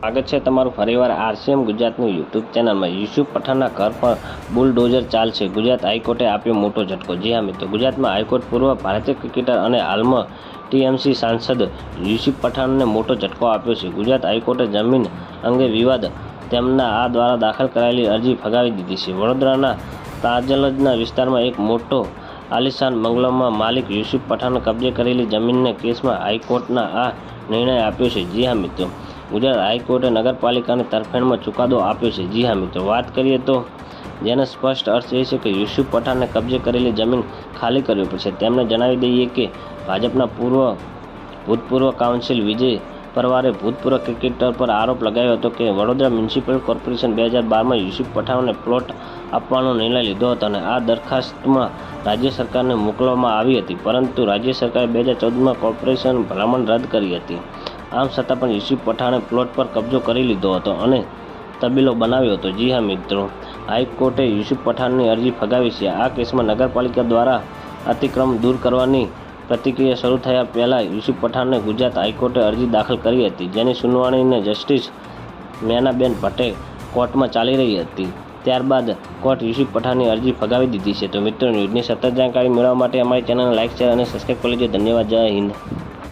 સ્વાગત છે તમારું ફરીવાર આરસીએમ ગુજરાતની યુટ્યુબ ચેનલમાં. યુસુફ પઠાણના ઘર પર બુલડોઝર ચાલશે. ગુજરાત હાઈકોર્ટે આપ્યો મોટો ઝટકો. જી હા મિત્રો, ગુજરાતમાં હાઈકોર્ટ પૂર્વ ભારતીય ક્રિકેટર અને હાલમાં ટીએમસી સાંસદ યુસુફ પઠાણને મોટો ઝટકો આપ્યો છે. ગુજરાત હાઈકોર્ટે જમીન અંગે વિવાદ તેમના આ દ્વારા દાખલ કરાયેલી અરજી ફગાવી દીધી છે. વડોદરાના તાજલજના વિસ્તારમાં એક મોટો આલિશાન બંગલોમાં માલિક યુસુફ પઠાણ કબજે કરેલી જમીનને કેસમાં હાઈકોર્ટના આ નિર્ણય આપ્યો છે. જી હા મિત્રો ગુજરાત હાઈકોર્ટે નગરપાલિકાની તરફેણમાં ચુકાદો આપ્યો છે. જી હા, મિત્રો. વાત કરીએ તો જેનો સ્પષ્ટ અર્થ એ છે કે યુસુફ પઠાણને કબજે કરેલી જમીન ખાલી કરવી પડશે. તેમને જણાવી દઈએ કે ભાજપના પૂર્વ, ભૂતપૂર્વ કાઉન્સિલ વિજય પરવારે ભૂતપૂર્વ ક્રિકેટર પર આરોપ લગાવ્યો હતો કે વડોદરા મ્યુનિસિપલ કોર્પોરેશન બે હજાર બારમાં યુસુફ પઠાણને પ્લોટ આપવાનો નિર્ણય લીધો હતો અને આ દરખાસ્તમાં રાજ્ય સરકારને મોકલવામાં આવી હતી. પરંતુ રાજ્ય સરકારે બે હજાર ચૌદમાં કોર્પોરેશન ભલામણ રદ કરી હતી. આમ છતાં પણ યુસુફ પઠાણે પ્લોટ પર કબજો કરી લીધો હતો અને તબીલો બનાવ્યો હતો. જી હા મિત્રો, હાઈકોર્ટે યુસુફ પઠાણની અરજી ફગાવી છે. આ કેસમાં નગરપાલિકા દ્વારા અતિક્રમ દૂર કરવાની પ્રતિક્રિયા શરૂ થયા પહેલાં યુસુફ પઠાણને ગુજરાત હાઈકોર્ટે અરજી દાખલ કરી હતી, જેની સુનાવણીને જસ્ટિસ મેનાબેન ભટ્ટે કોર્ટમાં ચાલી રહી હતી. ત્યારબાદ કોર્ટ યુસુફ પઠાણની અરજી ફગાવી દીધી છે. તો મિત્રો, ન્યૂઝની સતત જાણકારી મેળવવા માટે અમારી ચેનલને લાઇક શેર અને સબસ્ક્રાઈબ કરી લેજો. ધન્યવાદ. જય હિન્દ.